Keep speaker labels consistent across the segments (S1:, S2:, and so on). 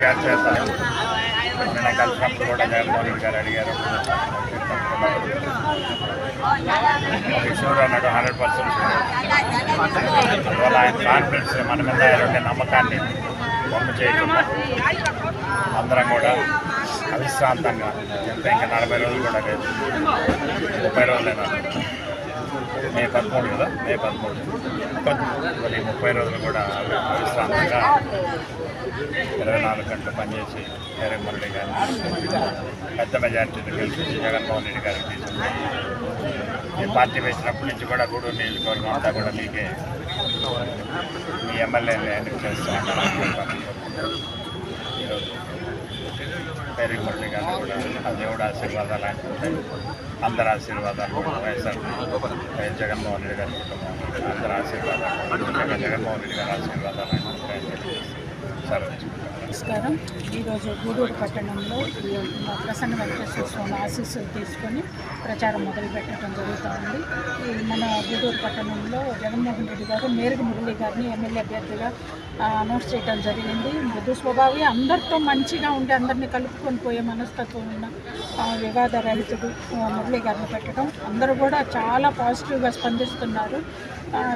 S1: గారి నిన్న కలిసినప్పుడు కూడా జగన్మోహన్ రెడ్డి గారు అడిగారు. షూర్ అన్నాడు హండ్రెడ్ పర్సెంట్ అందువల్ల ఆయన కాన్ఫిడెన్స్ మన మీద ఆయన ఉండే నమ్మకాన్ని బొమ్మ చేయకుండా అందరం కూడా అవిశ్రాంతంగా ఎంత ఇంకా నలభై రోజులు కూడా లేదు. ముప్పై రోజులైనా? మే పదమూడు కదా? మే పదమూడు. ముప్పై రోజులు కూడా అవిశ్రాంతంగా ఇరవై నాలుగు గంటలు పనిచేసి వేరే మురళి గారిని పెద్ద మెజార్టీని కలిసి జగన్మోహన్ రెడ్డి గారికి తీసుకుంది ఈ పార్టీ వేసినప్పటి నుంచి కూడా గూడూరు నియోజకవర్గం అంతా కూడా మీకే మీ ఎమ్మెల్యేని ఎన్నిక చేస్తూ ఉన్నారు ఈరోజు పేరు మురళి గారిని కూడా. ఆ దేవుడు ఆశీర్వాదాలు ఆయన అందరి ఆశీర్వాదాలు వైఎస్ఆర్ వైఎస్ జగన్మోహన్ రెడ్డి గారి కుటుంబం. అందరి ఆశీర్వాదాలు. జగన్మోహన్ రెడ్డి గారి ఆశీర్వాదాలు ఆయన ఉంటాయని
S2: నమస్కారం. ఈరోజు గూడూరు పట్టణంలో ప్రసన్న వెంకటేశ్వర స్వామి ఆశీస్సులు తీసుకొని ప్రచారం మొదలుపెట్టడం జరుగుతుంది. మన గూడూరు పట్టణంలో జగన్మోహన్ రెడ్డి గారు మేరుగు మురళి గారిని ఎమ్మెల్యే అభ్యర్థిగా అనౌన్స్ చేయడం జరిగింది. మృదు స్వభావి అందరితో మంచిగా ఉండి అందరినీ కలుపుకొని పోయే మనస్తత్వం ఉన్న వివాద రహితుడు మురళీ మురళి గారిని పెట్టడం. అందరూ కూడా చాలా పాజిటివ్గా స్పందిస్తున్నారు.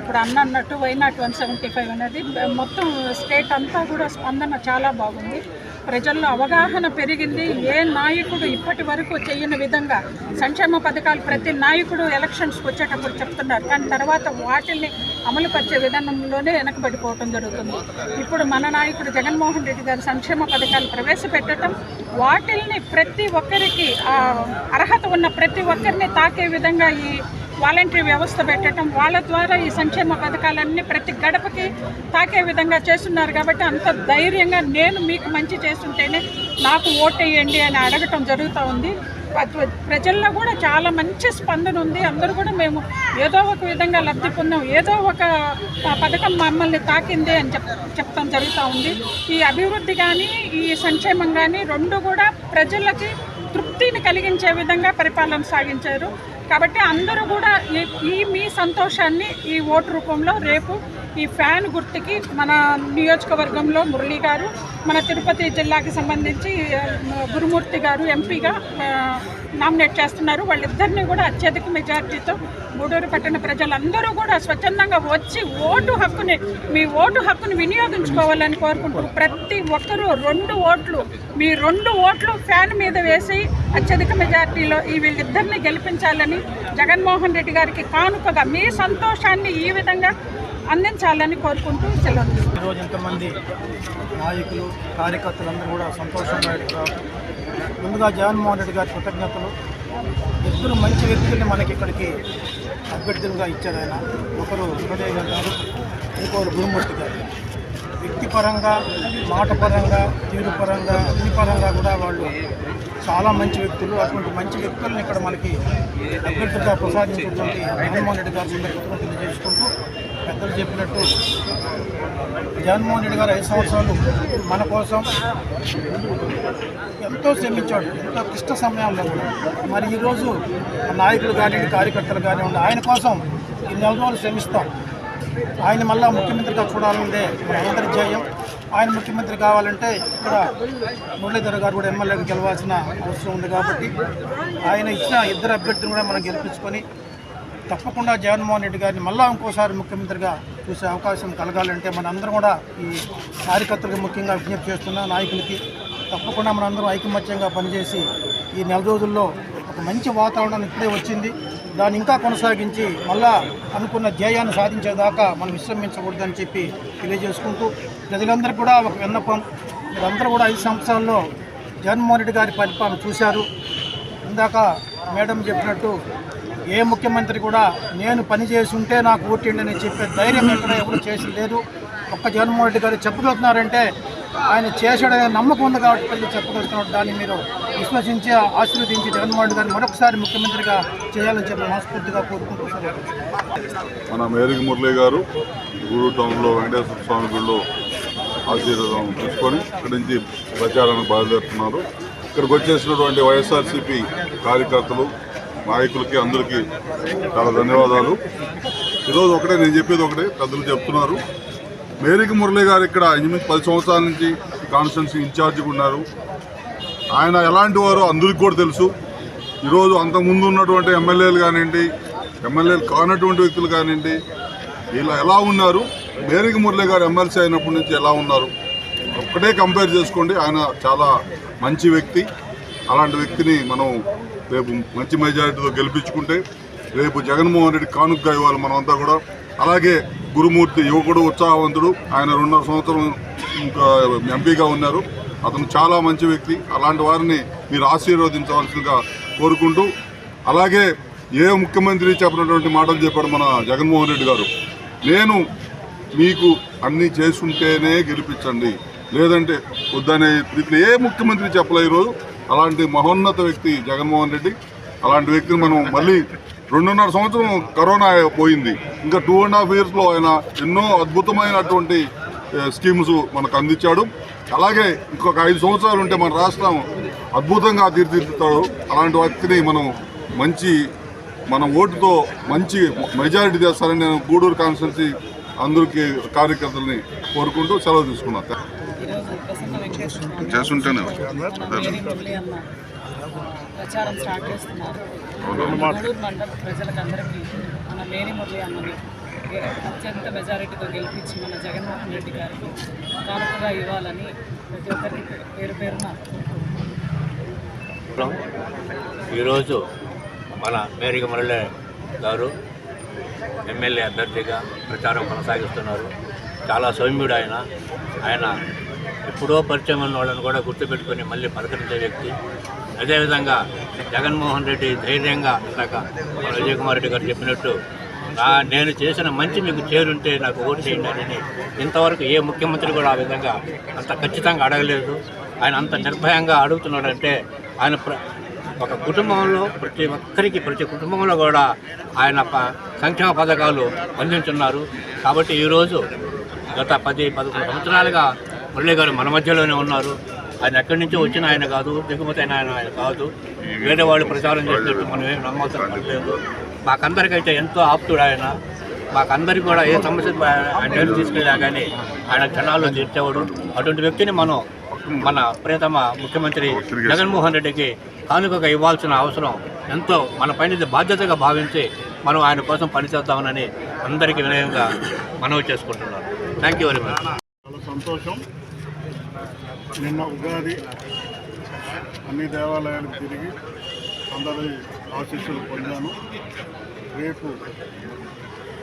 S2: ఇప్పుడు అన్న అన్నట్టు వైనాట్ వన్ సెవెంటీ ఫైవ్ అనేది మొత్తం స్టేట్ అంతా కూడా స్పందన చాలా బాగుంది. ప్రజల్లో అవగాహన పెరిగింది. ఏ నాయకుడు ఇప్పటి వరకు చేయని విధంగా సంక్షేమ పథకాలు ప్రతి నాయకుడు ఎలక్షన్స్కి వచ్చేటప్పుడు చెప్తున్నారు. కానీ తర్వాత వాటిల్ని అమలుపరిచే విధానంలోనే వెనకబడిపోవటం జరుగుతుంది. ఇప్పుడు మన నాయకుడు జగన్మోహన్ రెడ్డి గారు సంక్షేమ పథకాలు ప్రవేశపెట్టడం వాటిల్ని ప్రతి ఒక్కరికి అర్హత ఉన్న ప్రతి ఒక్కరిని తాకే విధంగా ఈ వాలంటరీ వ్యవస్థ పెట్టడం వాళ్ళ ద్వారా ఈ సంక్షేమ పథకాలన్నీ ప్రతి గడపకి తాకే విధంగా చేస్తున్నారు కాబట్టి అంత ధైర్యంగా నేను మీకు మంచి చేస్తుంటేనే నాకు ఓటేయండి అని అడగటం జరుగుతూ ఉంది. ప్రజల్లో కూడా చాలా మంచి స్పందన ఉంది. అందరూ కూడా మేము ఏదో ఒక విధంగా లబ్ధి పొందాం. ఏదో ఒక పథకం మమ్మల్ని తాకింది అని చెప్ చెప్తాం జరుగుతూ ఉంది. ఈ అభివృద్ధి కానీ ఈ సంక్షేమం కానీ రెండు కూడా ప్రజలకి తృప్తిని కలిగించే విధంగా పరిపాలన సాగించారు. కాబట్టి అందరూ కూడా ఈ- ఈ మీ సంతోషాన్ని ఈ ఓటు రూపంలో రేపు ఈ ఫ్యాన్ గుర్తుకి మన నియోజకవర్గంలో మురళి గారు మన తిరుపతి జిల్లాకి సంబంధించి గురుమూర్తి గారు ఎంపీగా నామినేట్ చేస్తున్నారు. వాళ్ళిద్దరినీ కూడా అత్యధిక మెజార్టీతో గూడూరు పట్టణ ప్రజలందరూ కూడా స్వచ్ఛందంగా వచ్చి ఓటు హక్కుని మీ ఓటు హక్కుని వినియోగించుకోవాలని కోరుకుంటూ ప్రతి ఒక్కరూ రెండు ఓట్లు మీ రెండు ఓట్లు ఫ్యాన్ మీద వేసి అత్యధిక మెజార్టీలో ఈ వీళ్ళిద్దరిని గెలిపించాలని జగన్మోహన్ రెడ్డి గారికి కానుకగా మీ సంతోషాన్ని ఈ విధంగా అందించాలని కోరుకుంటూ సెలవు.
S3: ఈరోజు ఇంతమంది నాయకులు కార్యకర్తలందరూ కూడా సంతోషంగా ముందుగా జగన్మోహన్ రెడ్డి గారి కృతజ్ఞతలు. ఇద్దరు మంచి వ్యక్తుల్ని మనకి ఇక్కడికి అభ్యర్థులుగా ఇచ్చారు ఆయన. ఒకరు ఉదయ్ గారు ఇంకొకరు గురుమూర్తి గారు. వ్యక్తిపరంగా మాటపరంగా తీరు పరంగా అన్ని పరంగా కూడా వాళ్ళు చాలా మంచి వ్యక్తులు. అటువంటి మంచి వ్యక్తులను ఇక్కడ మనకి అభ్యర్థులుగా ప్రసాదించినటువంటి జగన్మోహన్ రెడ్డి గారి సందర్భంగా తెలియజేసుకుంటూ పెద్దలు చెప్పినట్టు జగన్మోహన్ రెడ్డి గారు ఐదు సంవత్సరాలు మన కోసం ఎంతో శ్రమించాడు ఎంతో క్లిష్ట సమయంలో మరి ఈరోజు నాయకులు కానివ్వండి కార్యకర్తలు కానివ్వండి ఆయన కోసం ఈ నెల రోజులు శ్రమిస్తాం. ఆయన మళ్ళా ముఖ్యమంత్రిగా చూడాలన్నదే మన అందరి ధ్యేయం. ఆయన ముఖ్యమంత్రి కావాలంటే ఇక్కడ మురళీధర్ గారు కూడా ఎమ్మెల్యేకి గెలవాల్సిన అవసరం ఉంది కాబట్టి ఆయన ఇచ్చిన ఇద్దరు అభ్యర్థులు కూడా మనం గెలిపించుకొని తప్పకుండా జగన్మోహన్ రెడ్డి గారిని మళ్ళా ఇంకోసారి ముఖ్యమంత్రిగా చూసే అవకాశం కలగాలంటే మనందరం కూడా ఈ కార్యకర్తలకు ముఖ్యంగా విజ్ఞప్తి చేస్తున్న నాయకులకి తప్పకుండా మనందరం ఐకమత్యంగా పనిచేసి ఈ నెల రోజుల్లో ఒక మంచి వాతావరణం ఇప్పుడే వచ్చింది. దాన్ని ఇంకా కొనసాగించి మళ్ళా అనుకున్న ధ్యేయాన్ని సాధించేదాకా మనం విశ్రమించకూడదని చెప్పి తెలియజేసుకుంటూ ప్రజలందరూ కూడా ఒక విన్నపం. మీరందరూ కూడా ఐదు సంవత్సరాల్లో జగన్మోహన్ రెడ్డి గారి పరిపాలన చూశారు. ఇందాక మేడం చెప్పినట్టు ఏ ముఖ్యమంత్రి కూడా నేను పని ఉంటే నాకు ఓటేయండి అని చెప్పే ధైర్యం ఎక్కడ ఎవరు చేసి లేదు. ఒక్క జగన్మోహన్ రెడ్డి గారు చెప్పగలుగుతున్నారంటే ఆయన చేశాడనే నమ్మకం ఉంది కాబట్టి ప్రజలు చెప్పగలుగుతున్నారు దాన్ని మీరు విశ్వసించి ఆశీర్వదించి జగన్మోహన్ రెడ్డి గారిని మరొకసారి ముఖ్యమంత్రిగా చేయాలని చెప్పి మనస్ఫూర్తిగా కోరుకుంటున్నారు
S4: మన మేరికి మురళి గారు గూడూరు టౌన్లో వెంకటేశ్వర స్వామి గుడిలో ఆశీర్వాదం తీసుకొని ఇక్కడి నుంచి ప్రచారానికి బయలుదేరుతున్నారు. ఇక్కడికి వచ్చేసినటువంటి వైఎస్ఆర్సీపీ కార్యకర్తలు నాయకులకి అందరికీ చాలా ధన్యవాదాలు. ఈరోజు ఒకటే నేను చెప్పేది ఒకటే పెద్దలు చెప్తున్నారు. మేరీకి మురళి గారు ఇక్కడ ఇంచుమించు పది సంవత్సరాల నుంచి కాన్స్టిట్యున్సీ ఇన్ఛార్జిగా ఉన్నారు. ఆయన ఎలాంటి వారో అందరికి కూడా తెలుసు. ఈరోజు అంతకుముందు ఉన్నటువంటి ఎమ్మెల్యేలు కానివ్వండి ఎమ్మెల్యేలు కానటువంటి వ్యక్తులు కానివ్వండి వీళ్ళు ఎలా ఉన్నారు? మేరీకి మురళి గారు ఎమ్మెల్సీ అయినప్పటి నుంచి ఎలా ఉన్నారు? ఒక్కటే కంపేర్ చేసుకోండి ఆయన చాలా మంచి వ్యక్తి. అలాంటి వ్యక్తిని మనం రేపు మంచి మెజారిటీతో గెలిపించుకుంటే రేపు జగన్మోహన్ రెడ్డి కానుకగా ఇవ్వాలి మనమంతా కూడా. అలాగే గురుమూర్తి యువకుడు ఉత్సాహవంతుడు ఆయన రెండున్నర సంవత్సరం ఇంకా ఎంపీగా ఉన్నారు. అతను చాలా మంచి వ్యక్తి. అలాంటి వారిని మీరు ఆశీర్వదించవలసిందిగా కోరుకుంటూ అలాగే ఏ ముఖ్యమంత్రి చెప్పినటువంటి మాటలు చెప్పాడు మన జగన్మోహన్ రెడ్డి గారు. నేను మీకు అన్నీ చేసుంటేనే గెలిపించండి. లేదంటే వద్దనే ఏ ముఖ్యమంత్రి చెప్పలే ఈరోజు? అలాంటి మహోన్నత వ్యక్తి జగన్మోహన్ రెడ్డి. అలాంటి వ్యక్తిని మనం మళ్ళీ రెండున్నర సంవత్సరం కరోనా పోయింది. ఇంకా టూ అండ్ హాఫ్ ఇయర్స్లో ఆయన ఎన్నో అద్భుతమైనటువంటి స్కీమ్స్ మనకు అందించాడు. అలాగే ఇంకొక ఐదు సంవత్సరాలు ఉంటే మన రాష్ట్రం అద్భుతంగా తీర్చిదిద్దుతాడు. అలాంటి వ్యక్తిని మనం మంచి మన ఓటుతో మంచి మెజారిటీ చేస్తారని నేను గూడూరు కాన్స్టిట్యున్సీ అందరికీ కార్యకర్తల్ని కోరుకుంటూ సెలవు
S5: స్వామి
S4: చేస్తుంటేనే.
S5: ప్రచారం స్టార్ట్ చేస్తున్నారు. గూడూరు మండల ప్రజలకందరికీ మన మేరీ మురళి అన్నని అత్యంత మెజారిటీతో గెలిపించి మన జగన్మోహన్ రెడ్డి గారికి కానుకగా ఇవ్వాలని ప్రతి ఒక్కరికి పేరు పేరున
S6: ఈరోజు మన మేరిక మురళి గారు ఎమ్మెల్యే అభ్యర్థిగా ప్రచారం కొనసాగిస్తున్నారు. చాలా సౌమ్యుడు ఆయన. ఆయన ఎప్పుడో పరిచయం ఉన్న వాళ్ళని కూడా గుర్తుపెట్టుకొని మళ్ళీ పలకరించే వ్యక్తి. అదేవిధంగా జగన్మోహన్ రెడ్డి ధైర్యంగా ఇందాక విజయ్ కుమార్ రెడ్డి గారు చెప్పినట్టు నేను చేసిన మంచి మీకు చేరుంటే నాకు ఓటు చేయండి అని ఇంతవరకు ఏ ముఖ్యమంత్రి కూడా ఆ విధంగా అంత ఖచ్చితంగా అడగలేదు. ఆయన అంత నిర్భయంగా అడుగుతున్నాడంటే ఆయన ప్ర ఒక కుటుంబంలో ప్రతి ఒక్కరికి ప్రతి కుటుంబంలో కూడా ఆయన ప- సంక్షేమ పథకాలు అందించున్నారు. కాబట్టి ఈరోజు గత పది పదకొండు సంవత్సరాలుగా మురళి గారు మన మధ్యలోనే ఉన్నారు. ఆయన ఎక్కడి నుంచో వచ్చిన ఆయన కాదు దిగుమతి అయిన ఆయన ఆయన కాదు. వేరే వాళ్ళు ప్రచారం చేసినట్టు మనం ఏం నమ్మవలసిన పని లేదు మాకందరికైతే ఎంతో ఆప్తుడు ఆయన. మాకందరికి కూడా ఏ సమస్య ఆయన తీసుకెళ్ళా కానీ ఆయన క్షణాల్లో తీర్చేవాడు. అటువంటి వ్యక్తిని మనం మన ప్రియతమ ముఖ్యమంత్రి జగన్మోహన్ రెడ్డికి కానుకగా ఇవ్వాల్సిన అవసరం ఎంతో మన పైన బాధ్యతగా భావించి మనం ఆయన కోసం పనిచేద్దామని అందరికీ వినయంగా మనవి చేసుకుంటున్నాను. థ్యాంక్ యూ వెరీ మచ్
S7: చాలా సంతోషం. నిన్న ఉగాది అన్ని దేవాలయాలకు తిరిగి అందరి ఆశీస్సులు పొందాను. రేపు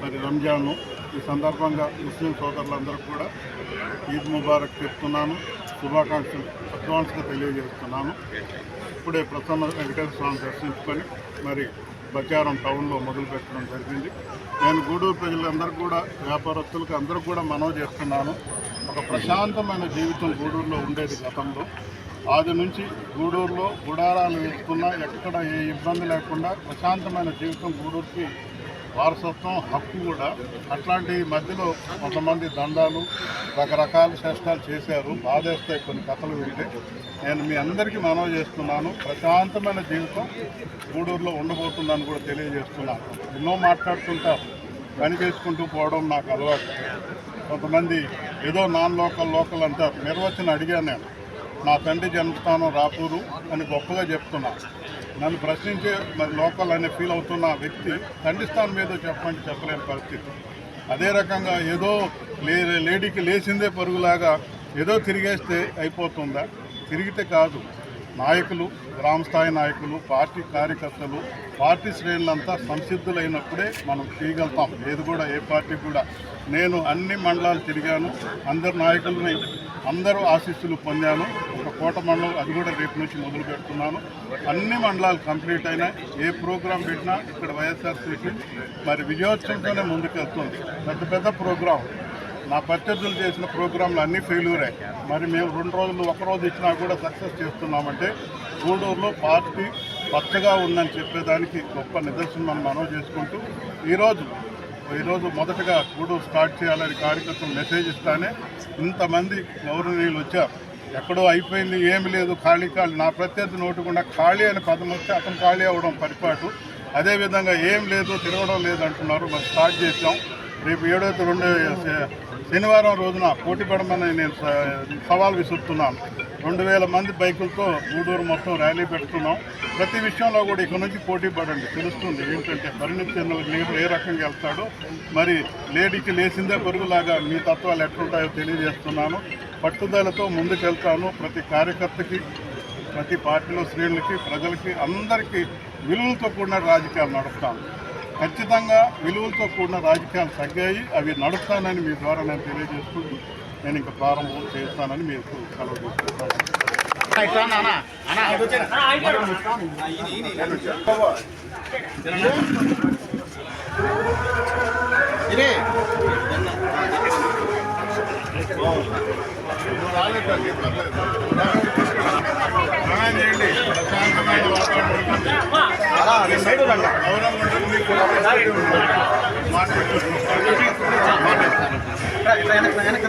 S7: మరి రంజాను ఈ సందర్భంగా ముస్లిం సోదరులందరూ కూడా ఈద్ ముబారక్ చెప్తున్నాను. శుభాకాంక్షలు. అడ్వాన్స్గా తెలియజేస్తున్నాను. ఇప్పుడే ప్రసన్న వెంకటేశ్వర స్వామి దర్శించుకొని మరి బచారం టౌన్లో మొదలు పెట్టడం జరిగింది. నేను గూడూరు ప్రజలందరూ కూడా వ్యాపారస్తులకు అందరూ కూడా మనవి చేస్తున్నాను. ఒక ప్రశాంతమైన జీవితం గూడూరులో ఉండేది గతంలో. ఆది నుంచి గూడూరులో గుడారాలు వేసుకున్నా ఎక్కడ ఏ ఇబ్బంది లేకుండా ప్రశాంతమైన జీవితం గూడూరుకి వారసత్వం హక్కు కూడా. అట్లాంటి మధ్యలో కొంతమంది దండాలు రకరకాల చేష్టాలు చేశారు. బాధేస్తాయి కొన్ని కథలు వింటే. నేను మీ అందరికీ మనవి చేస్తున్నాను. ప్రశాంతమైన జీవితం గూడూరులో ఉండబోతుందని కూడా తెలియజేస్తున్నాను. ఎన్నో మాట్లాడుతుంటారు పని చేసుకుంటూ పోవడం నాకు అలవాటు. కొంతమంది ఏదో నాన్ లోకల్ లోకల్ అంటారు. నిర్వచన అడిగాను నేను. నా తండ్రి జన్మస్థానం రాపూరు అని గొప్పగా చెప్తున్నాను నన్ను ప్రశ్నించే మరి లోకల్ అనే ఫీల్ అవుతున్న వ్యక్తి తండ్రి స్థానం మీద చెప్పండి చెప్పలేని పరిస్థితి. అదే రకంగా ఏదో లే లేడీకి లేచిందే పరుగులాగా ఏదో తిరిగేస్తే అయిపోతుందా? తిరిగితే కాదు. నాయకులు గ్రామ స్థాయి నాయకులు పార్టీ కార్యకర్తలు పార్టీ శ్రేణులంతా సంసిద్ధులైనప్పుడే మనం చేయగలుగుతాం ఏది కూడా ఏ పార్టీ కూడా. నేను అన్ని మండలాలు తిరిగాను అందరు నాయకులని అందరూ ఆశీస్సులు పొందాను. కోట మండలం అది కూడా రేపు నుంచి మొదలు పెడుతున్నాను. అన్ని మండలాలు కంప్లీట్ అయినాయి. ఏ ప్రోగ్రాం పెట్టినా ఇక్కడ వైఎస్ఆర్సీపీ మరి విజయోత్సవంతోనే ముందుకెళ్తుంది. పెద్ద పెద్ద ప్రోగ్రాం. నా ప్రత్యర్థులు చేసిన ప్రోగ్రాంలు అన్నీ ఫెయిల్యూరే మరి మేము రెండు రోజులు ఒక రోజు ఇచ్చినా కూడా సక్సెస్ చేస్తున్నామంటే గూడూరులో పార్టీ పచ్చగా ఉందని చెప్పేదానికి గొప్ప నిదర్శనం మనం మనవి చేసుకుంటూ ఈరోజు ఈరోజు మొదటగా గూడూరు స్టార్ట్ చేయాలని కార్యకర్తలు మెసేజ్ ఇస్తానే ఇంతమంది గౌరవనీయులు వచ్చారు. ఎక్కడో అయిపోయింది ఏమి లేదు ఖాళీ ఖాళీ. నా ప్రత్యర్థి నోటుకుండా ఖాళీ అనే పదం వస్తే అతను ఖాళీ అవ్వడం పరిపాటు. అదేవిధంగా ఏం లేదు తిరగడం లేదు అంటున్నారు. మరి స్టార్ట్ చేసాం రేపు ఏడో రెండు శనివారం రోజున పోటీ పడమని నేను స- సవాల్ విసురుతున్నాను రెండు వేల మంది బైకులతో గూడూరు మొత్తం ర్యాలీ పెడుతున్నాం. ప్రతి విషయంలో కూడా ఇక నుంచి పోటీ పడండి. తెలుస్తుంది ఏంటంటే పరిణితి చెందిన లీడర్ ఏ రకంగా వెళ్తాడో. మరి లేడీకి లేచిందే పరుగులాగా మీ తత్వాలు ఎట్లుంటాయో తెలియజేస్తున్నాను. పట్టుదలతో ముందుకెళ్తాను. ప్రతి కార్యకర్తకి ప్రతి పార్టీలో శ్రేణులకి ప్రజలకి అందరికీ విలువలతో కూడిన రాజకీయాలు నడుపుతాను. ఖచ్చితంగా విలువలతో కూడిన రాజకీయాలు తగ్గాయి అవి నడుపుతానని మీ ద్వారా నేను తెలియజేసుకుంటూ నేను ఇంకా ప్రారంభం చేస్తానని మీకు సెలవు తీసుకుంటాను எனக்கு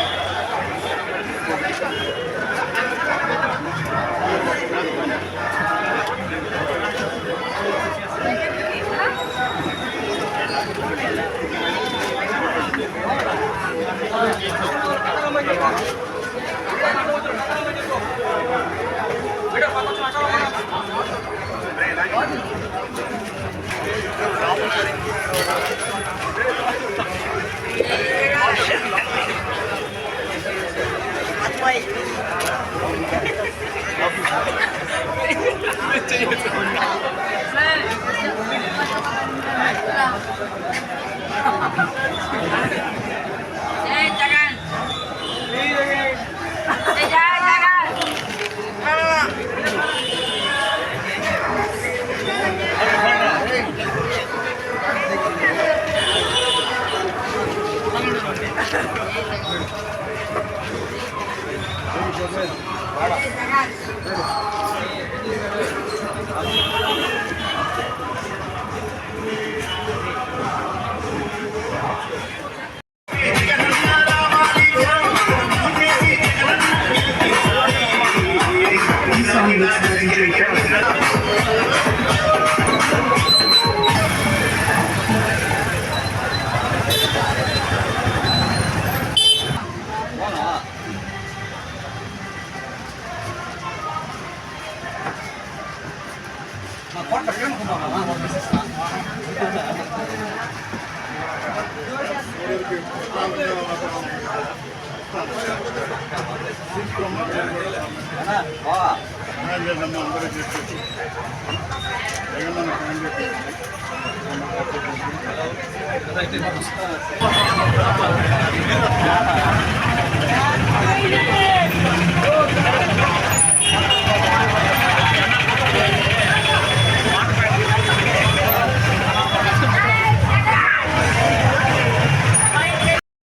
S7: అందరూ చెప్పి